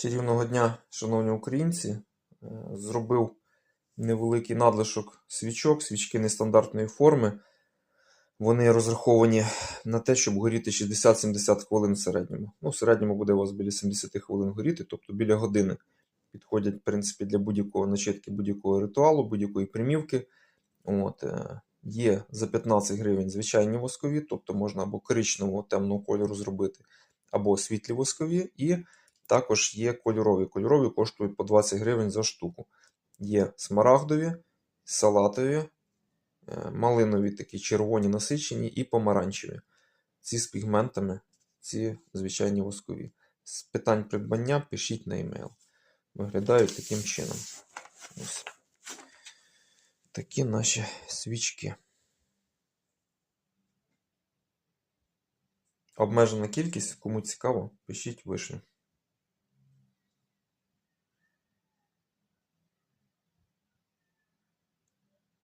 Чарівного дня, шановні українці. Е, Зробив невеликий надлишок свічок, свічки нестандартної форми. Вони розраховані на те, щоб горіти 60-70 хвилин в середньому. Ну, в середньому буде у вас біля 70 хвилин горіти, тобто біля години. Підходять, в принципі, для будь-якого начитки, будь-якого ритуалу, будь-якої примівки. От, е, є за 15 гривень звичайні воскові, тобто можна або коричневого темного кольору зробити, або світлі воскові. І також є кольорові. Кольорові коштують по 20 гривень за штуку. Є смарагдові, салатові, е, малинові такі червоні насичені і помаранчеві. Ці з пігментами, ці звичайні воскові. З питань придбання пишіть на емейл. Виглядають таким чином. Ось. Такі наші свічки. Обмежена кількість, кому цікаво, пишіть вишню.